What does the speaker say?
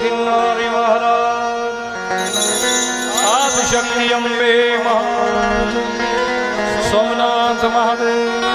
Kinnari Maharaj Adishakti Ambe Maharaj Somnath Mahadev